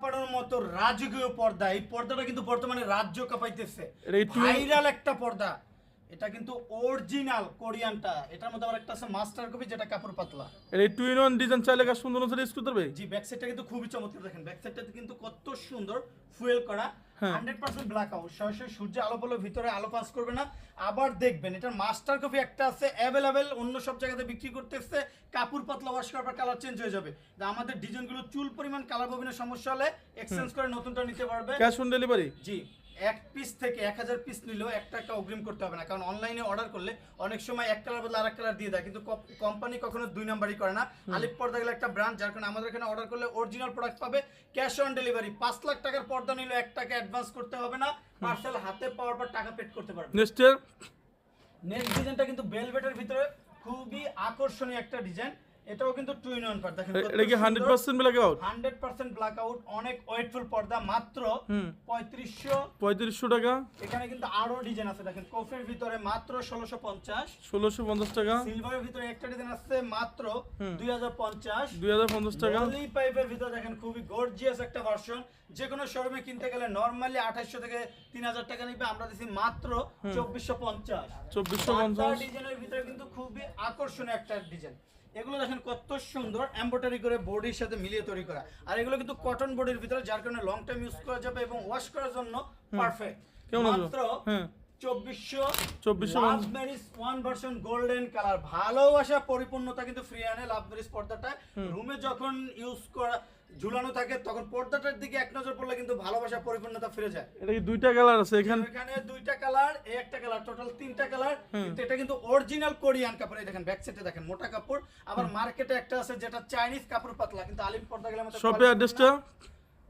পাড়ার মতো রাজকীয় পর্দা। এই পর্দাটা কিন্তু বর্তমানে রাজ্য কাঁপাইতেছে। এটা কি twin- ভাইরাল একটা পর্দা। এটা কিন্তু অরিজিনাল কোরিয়ানটা। এটার মধ্যে আবার একটা আছে মাস্টার কপি যেটা কাপড় পাতলা। এই ওয়ান ডিজাইন চাইলে সুন্দর অনুসারে ইউজ করতে পারবে জি ব্যাক সাইডটা কিন্তু খুবই চমৎকার। দেখেন ব্যাক সাইডটা কিন্তু কত সুন্দর ফুয়েল করা। হান্ড্রেড পার্সেন্ট ব্ল্যাক আউট সরাসরি সূর্য আলো পড়লে ভিতরে আলো পাস করবে না। আবার দেখবেন এটার মাস্টার কপি একটা আছে অ্যাভেলেবেল অন্য সব জায়গাতে বিক্রি করতেছে কাপড় পাতলা ওয়াশ করার পর কালার চেঞ্জ হয়ে যাবে। আমাদের ডিজাইনগুলো চুল পরিমাণ কালার ববিনের সমস্যা হলে এক্সচেঞ্জ করে নতুনটা নিতে পারবে। ক্যাশ অন ডেলিভারি জি। এক পিস থেকে এক হাজার পিস নিলেও এক টাকা অগ্রিম করতে হবে না। কারণ অনলাইনে অর্ডার করলে অনেক সময় এক কালার বদলে আরেক কালার দিয়ে দেয়। কিন্তু কোম্পানি কখনো দুই নাম্বারই করে না। আলিপ পর্দা গেলে একটা ব্র্যান্ড যার কারণে আমাদের এখানে অর্ডার করলে অরিজিনাল প্রোডাক্ট পাবে। ক্যাশ অন ডেলিভারি পাঁচ লাখ টাকার পর্দা নিলে টাকা অ্যাডভান্স করতে হবে না পার্সেল হাতে পাওয়ার পর টাকা পেড করতে পারবে। নেক্সট নেক্সট ডিজাইনটা কিন্তু বেলভেটের ভিতরে খুবই আকর্ষণীয় একটা ডিজাইন এটাও কিন্তু টু ইন ওয়ান পার দেখেন এটা কি hundred percent black out hundred percent black out অনেক ওয়েটফুল পর্দা মাত্র হুম। পঁয়ত্রিশশো। পঁয়ত্রিশশো টাকা। এখানে কিন্তু আরও ডিজাইন আছে দেখেন কফের ভিতরে মাত্র ষোলোশো পঞ্চাশ। ষোলোশো পঞ্চাশ টাকা। সিলভারের ভিতরে একটা ডিজাইন আছে মাত্র হুম। দুই হাজার পঞ্চাশ। দুই হাজার পঞ্চাশ টাকা। পলি পাইপের ভিতরে দেখেন খুবই গর্জিয়াস একটা ভার্সন যে কোনো শোরুমে কিনতে গেলে নর্মালি আঠাশশো থেকে তিন হাজার টাকা নিবে আমরা দিচ্ছি মাত্র চব্বিশশো পঞ্চাশ। চব্বিশশো পঞ্চাশ। ডিজাইনের ভিতরে কিন্তু খুবই আকর্ষণীয় একটা ডিজাইন এগুলো দেখেন কত সুন্দর এম্ব্রয়ডারি করে বডির সাথে মিলিয়ে তৈরি করা। আর এগুলো কিন্তু কটন বডির ভিতরে যার কারণে লং টাইম ইউজ করা যাবে এবং ওয়াশ করার জন্য পারফেক্ট মাত্র চব্বিশশো love marriage one version golden colour ভালোবাসা পরিপূর্ণতা কিন্তু ফ্রি আনে লাভ ম্যারিজ পর্দাটা রুমে যখন ইউজ করা ঝুলানো থাকে তখন পর্দাটার দিকে এক নজর পড়লে কিন্তু ভালোবাসা পরিপূর্ণতা ফিরে যায়। এটা কি দুইটা কালার আছে এখানে? এখানে দুইটা কালার এই একটা কালার টোটাল তিনটা কালার কিন্তু এটা কিন্তু অরিজিনাল কোরিয়ান কাপড় এই দেখেন ব্যাক সাইডে দেখেন মোটা কাপড়। আবার মার্কেটে একটা আছে যেটা চাইনিজ কাপড় পাতলা কিন্তু আলিম পর্দা গেলে আমাদের শপে অ্যাড্রেসটা না।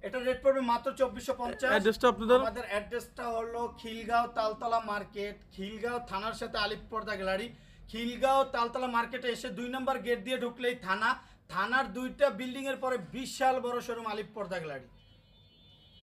এটা রেট পড়বে মাত্র চব্বিশশো পঞ্চাশ। অ্যাড্রেসটা আপনাদের? আমাদের অ্যাড্রেসটা হলো খিলগাঁও তালতলা মার্কেট খিলগাঁও থানার সাথে আলিপর্দা গ্যালারি খিলগাঁও তালতলা মার্কেটে এসে দুই নম্বর গেট দিয়ে ঢুকলেই থানা। থানার দুইটা বিল্ডিংয়ের এর পরে বিশাল বড় শোরুম আলিপর্দা গ্যালারি